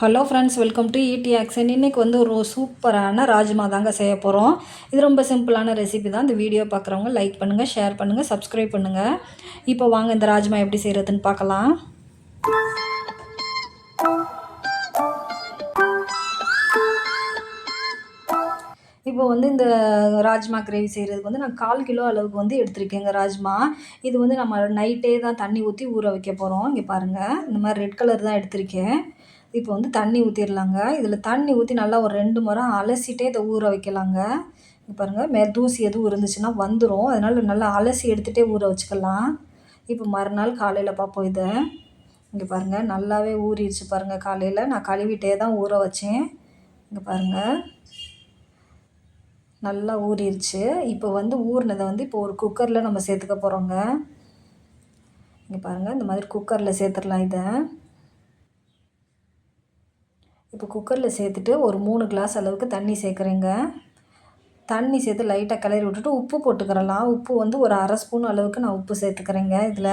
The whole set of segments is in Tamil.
Hello friends welcome to ED action இன்றைக்கி வந்து ஒரு சூப்பரான ராஜ்மா தாங்க செய்ய போகிறோம் இது ரொம்ப சிம்பிளான ரெசிபி தான். இந்த வீடியோ பார்க்குறவங்க லைக் பண்ணுங்கள் ஷேர் பண்ணுங்கள் சப்ஸ்கிரைப் பண்ணுங்கள் இப்போ வாங்க இந்த ராஜ்மா எப்படி செய்கிறதுன்னு பார்க்கலாம். இப்போ வந்து இந்த ராஜ்மா கிரேவி செய்கிறதுக்கு வந்து நான் கால் கிலோ அளவுக்கு வந்து எடுத்திருக்கேங்க ராஜ்மா. இது வந்து நம்ம நைட்டே தான் தண்ணி ஊற்றி ஊற வைக்க போகிறோம் இங்கே பாருங்கள் இந்த மாதிரி ரெட் கலர் தான் எடுத்திருக்கேன். இப்போ வந்து தண்ணி ஊற்றிடலாங்க இதில் தண்ணி ஊற்றி நல்லா ஒரு ரெண்டு முறை அலசிட்டே இதை ஊற வைக்கலாங்க. பாருங்கள் மே தூசி எதுவும் இருந்துச்சுன்னா வந்துடும் அதனால் நல்லா அலசி எடுத்துகிட்டே ஊற வச்சுக்கலாம். இப்போ மறுநாள் காலையில் பார்ப்போம் இதை. இங்கே பாருங்கள் நல்லாவே ஊறிடுச்சு பாருங்கள் காலையில். நான் கழுவிட்டே தான் ஊற வச்சேன். இங்கே பாருங்கள் நல்லா ஊறிடுச்சு. இப்போ வந்து ஊறினதை வந்து இப்போ ஒரு குக்கரில் நம்ம சேர்த்துக்க போகிறோங்க இங்கே பாருங்கள் இந்த மாதிரி குக்கரில் சேர்த்துடலாம் இதை. இப்போ குக்கரில் சேர்த்துட்டு ஒரு மூணு கிளாஸ் அளவுக்கு தண்ணி சேர்க்குறேங்க. தண்ணி சேர்த்து லைட்டாக கிளறி விட்டுட்டு உப்பு போட்டுக்கிறலாம். உப்பு வந்து ஒரு அரை ஸ்பூன் அளவுக்கு நான் உப்பு சேர்த்துக்கிறேங்க இதில்.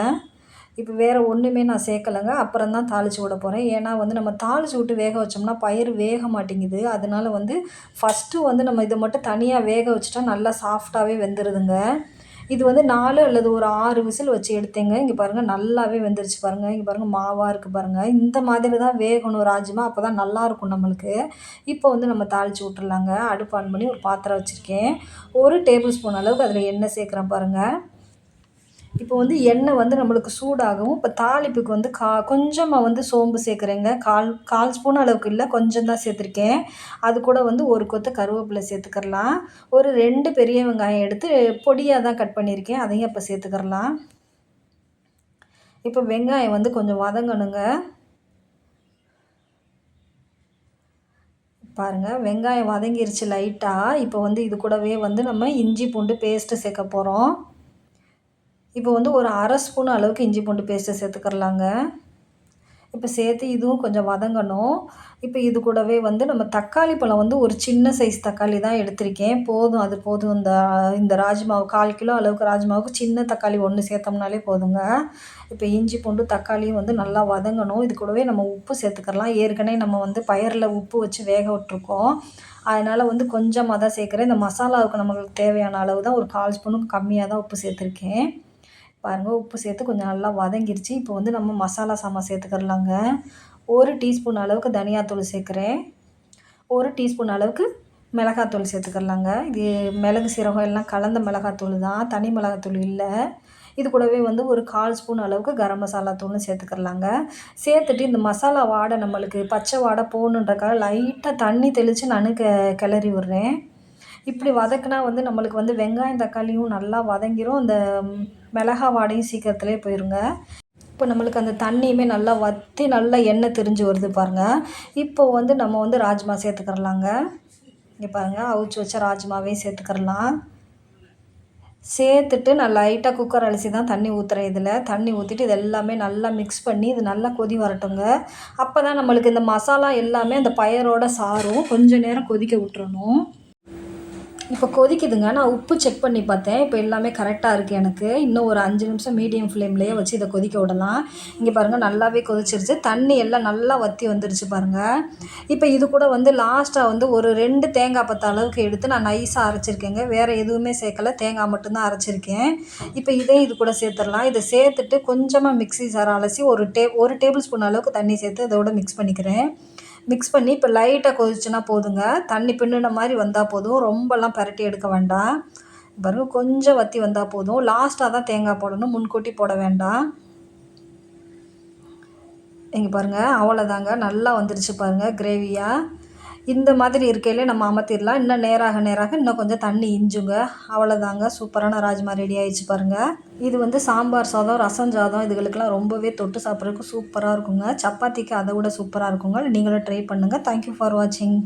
இப்போ வேறு ஒன்றுமே நான் சேர்க்கலைங்க. அப்புறம் தான் தாளித்து விட போகிறேன் ஏன்னா வந்து நம்ம தாளித்து விட்டு வேக வச்சோம்னா பயிர் வேக மாட்டேங்குது. அதனால வந்து ஃபஸ்ட்டு வந்து நம்ம இதை மட்டும் தனியாக வேக வச்சுட்டா நல்லா சாஃப்டாகவே வெந்துடுதுங்க இது வந்து நாலு அல்லது ஒரு ஆறு விசில் வச்சு எடுத்தேங்க. இங்கே பாருங்கள் நல்லாவே வெந்துருச்சு பாருங்கள் இங்கே பாருங்கள் மாவாக இருக்குது பாருங்கள் இந்த மாதிரி தான் வேகணும் ராஜ்மா. அப்போ தான் நல்லாயிருக்கும் நம்மளுக்கு. இப்போ வந்து நம்ம தாளித்து விட்டுறலாங்க. அடுப்பு ஆன் பண்ணி ஒரு பாத்திரம் வச்சுருக்கேன். ஒரு டேபிள் ஸ்பூன் அளவுக்கு அதில் எண்ணெய் சேர்க்குறேன் பாருங்கள் இப்போ வந்து எண்ணெய் வந்து நம்மளுக்கு சூடாகவும் இப்போ தாளிப்புக்கு வந்து கா கொஞ்சமாக வந்து சோம்பு சேர்க்குறேங்க. கால் கால் ஸ்பூன் அளவுக்கு இல்லை கொஞ்சம் தான் சேர்த்துருக்கேன். அது கூட வந்து ஒரு கொத்து கருவேப்பிலை சேர்த்துக்கிறலாம். ஒரு ரெண்டு பெரிய வெங்காயம் எடுத்து பொடியாக தான் கட் பண்ணியிருக்கேன் அதையும் இப்போ சேர்த்துக்கிறலாம். இப்போ வெங்காயம் வந்து கொஞ்சம் வதங்கணுங்க. பாருங்கள் வெங்காயம் வதங்கிருச்சு லைட்டாக இப்போ வந்து இது கூடவே வந்து நம்ம இஞ்சி பூண்டு பேஸ்ட்டு சேர்க்க போகிறோம் இப்போ வந்து ஒரு அரை ஸ்பூன் அளவுக்கு இஞ்சி பூண்டு பேஸ்ட்டு சேர்த்துக்கிறலாங்க. இப்போ சேர்த்து இதுவும் கொஞ்சம் வதங்கணும். இப்போ இது கூடவே வந்து நம்ம தக்காளி பழம் வந்து ஒரு சின்ன சைஸ் தக்காளி தான் எடுத்திருக்கேன். போதும் அது போதும். இந்த இந்த ராஜ்மாவு கால் கிலோ அளவுக்கு ராஜ்மாவுக்கு சின்ன தக்காளி ஒன்று சேர்த்தோம்னாலே போதுங்க. இப்போ இஞ்சி பூண்டு தக்காளியும் வந்து நல்லா வதங்கணும். இது கூடவே நம்ம உப்பு சேர்த்துக்கலாம் ஏற்கனவே நம்ம வந்து பயரில் உப்பு வச்சு வேக விட்ருக்கோம் அதனால் வந்து கொஞ்சமாக தான் சேர்க்குறேன். இந்த மசாலாவுக்கு நம்மளுக்கு தேவையான அளவு தான். ஒரு கால் ஸ்பூனுக்கு கம்மியாக தான் உப்பு சேர்த்துருக்கேன். பாருங்கள் உப்பு சேர்த்து கொஞ்சம் நல்லா வதங்கிருச்சு. இப்போ வந்து நம்ம மசாலா சாமான் சேர்த்துக்கிறலாங்க. ஒரு டீஸ்பூன் அளவுக்கு தனியாத்தூள் சேர்க்குறேன். ஒரு டீஸ்பூன் அளவுக்கு மிளகாத்தூள் சேர்த்துக்கிறலாங்க. இது மிளகு சீரகம் எல்லாம் கலந்த மிளகாத்தூள் தான். தனி மிளகாத்தூள் இல்லை. இது கூடவே வந்து ஒரு கால் ஸ்பூன் அளவுக்கு கரம் மசாலா தூள் சேர்த்துக்கிறலாங்க. சேர்த்துட்டு இந்த மசாலா வாடை நம்மளுக்கு பச்சை வாடை போகணுன்றக்காக லைட்டாக தண்ணி தெளித்து நான் க கிளறி விட்றேன். இப்படி வதக்குனா வந்து நம்மளுக்கு வந்து வெங்காயம் தக்காளியும் நல்லா வதங்கிரும். அந்த மிளகா வாடையும் சீக்கிரத்துலேயே போயிருங்க. இப்போ நம்மளுக்கு அந்த தண்ணியுமே நல்லா வற்றி நல்லா எண்ணெய் திரிஞ்சு வருது பாருங்கள் இப்போ வந்து நம்ம வந்து ராஜ்மா சேர்த்துக்கிறலாங்க. இங்கே பாருங்கள் அவிச்சு வச்ச ராஜ்மாவையும் சேர்த்துக்கிறலாம். சேர்த்துட்டு நான் லைட்டாக குக்கர் அலசி தான் தண்ணி ஊற்றுறேன் இதில். தண்ணி ஊற்றிட்டு இது எல்லாமே நல்லா மிக்ஸ் பண்ணி இது நல்லா கொதி வரட்டுங்க. அப்போ தான் நம்மளுக்கு இந்த மசாலா எல்லாமே அந்த பயரோட சாரும் கொஞ்சம் நேரம் கொதிக்க விட்டுறணும். இப்போ கொதிக்குதுங்க. நான் உப்பு செக் பண்ணி பார்த்தேன். இப்போ எல்லாமே கரெக்டாக இருக்குது எனக்கு. இன்னும் ஒரு அஞ்சு நிமிஷம் மீடியம் ஃப்ளேம்லேயே வச்சு இதை கொதிக்க விடலாம். இங்கே பாருங்கள் நல்லாவே கொதிச்சிருச்சு. தண்ணி எல்லாம் நல்லா வற்றி வந்துருச்சு பாருங்கள் இப்போ இது கூட வந்து லாஸ்ட்டாக வந்து ஒரு ரெண்டு தேங்காய் பத்து அளவுக்கு எடுத்து நான் நைஸாக அரைச்சிருக்கேங்க. வேறு எதுவுமே சேர்க்கல. தேங்காய் மட்டும்தான் அரைச்சிருக்கேன். இப்போ இதையும் இது கூட சேர்த்துடலாம். இதை சேர்த்துட்டு கொஞ்சமாக மிக்ஸி சார் அலசி ஒரு டே ஒரு டேபிள் ஸ்பூன் அளவுக்கு தண்ணி சேர்த்து இதோட மிக்ஸ் பண்ணிக்கிறேன். மிக்ஸ் பண்ணி இப்போ லைட்டாக கொதிச்சுன்னா போதுங்க. தண்ணி பின்னுன மாதிரி வந்தால் போதும். ரொம்பலாம் பரட்டி எடுக்க வேண்டாம். பாருங்க கொஞ்சம் வற்றி வந்தால் போதும். லாஸ்ட்டாக தான் தேங்காய் போடணும். முன்கூட்டி போட வேண்டாம். இங்கே பாருங்கள் அவ்வளோதாங்க நல்லா வந்துருச்சு பாருங்கள் கிரேவியாக இந்த மாதிரி இருக்கையிலே நம்ம அமர்த்திடலாம். இன்னும் நேராக நேராக இன்னும் கொஞ்சம் தண்ணி இஞ்சுங்க. அவ்வளோதாங்க சூப்பரான ராஜ்மா ரெடி ஆயிடுச்சு பாருங்கள் இது வந்து சாம்பார் சாதம் ரசம் சாதம். இதுகளுக்கெல்லாம் ரொம்பவே தொட்டு சாப்பிட்றதுக்கு சூப்பராக இருக்குங்க. சப்பாத்திக்கு அதை விட சூப்பராக இருக்குங்க. நீங்களும் ட்ரை பண்ணுங்கள் தேங்க்யூ ஃபார் வாட்சிங்